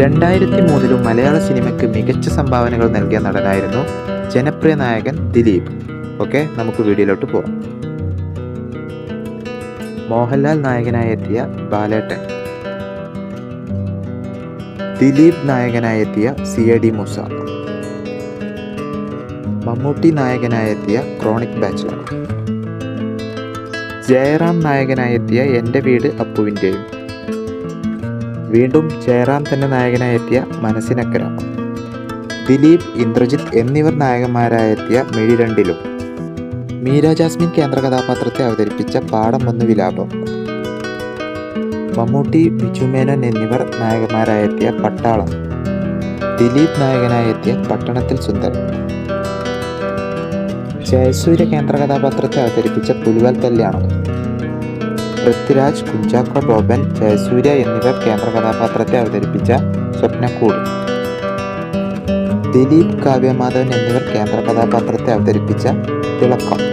രണ്ടായിരത്തി മൂന്നിലും മലയാള സിനിമയ്ക്ക് മികച്ച സംഭാവനകൾ നൽകിയ നടനായിരുന്നു ജനപ്രിയ നായകൻ ദിലീപ്. ഓക്കെ നമുക്ക് വീഡിയോയിലോട്ട് പോവാം. മോഹൻലാൽ നായകനായി എത്തിയ ബാലേട്ടൻ. ദിലീപ് നായകനായി എത്തിയ C A D Moosa. Mammootty നായകനായി എത്തിയ ക്രോണിക് ബാച്ചിലർ. ജയറാം നായകനായി എത്തിയ എന്റെ വീട് അപ്പുവിന്റെയും വീണ്ടും ചേരാൻ തന്നെ നായകനായി എത്തിയ മനസ്സിനക്കര. ദിലീപ് ഇന്ദ്രജിത്ത് എന്നിവർ നായകന്മാരായെത്തിയ മിഴി രണ്ടിലും മീര ജാസ്മിൻ കേന്ദ്ര കഥാപാത്രത്തെ അവതരിപ്പിച്ച പാടം വന്നു വിലാപം. മമ്മൂട്ടി ബിജു മേനോൻ എന്നിവർ നായകന്മാരായെത്തിയ പട്ടാളം. ദിലീപ് നായകനായെത്തിയ പട്ടണത്തിൽ സുന്ദർ. ജയസൂര്യ കേന്ദ്ര കഥാപാത്രത്തെ അവതരിപ്പിച്ച പുലിവാൽ കല്യാണം. പൃഥ്വിരാജ് കുഞ്ചാക്കോ ബോബൻ ജയസൂര്യ എന്നിവർ കേന്ദ്ര കഥാപാത്രത്തെ അവതരിപ്പിച്ച സ്വപ്നക്കൂട്. ദിലീപ് കാവ്യമാധവൻ എന്നിവർ കേന്ദ്ര കഥാപാത്രത്തെ അവതരിപ്പിച്ച തിളക്കം.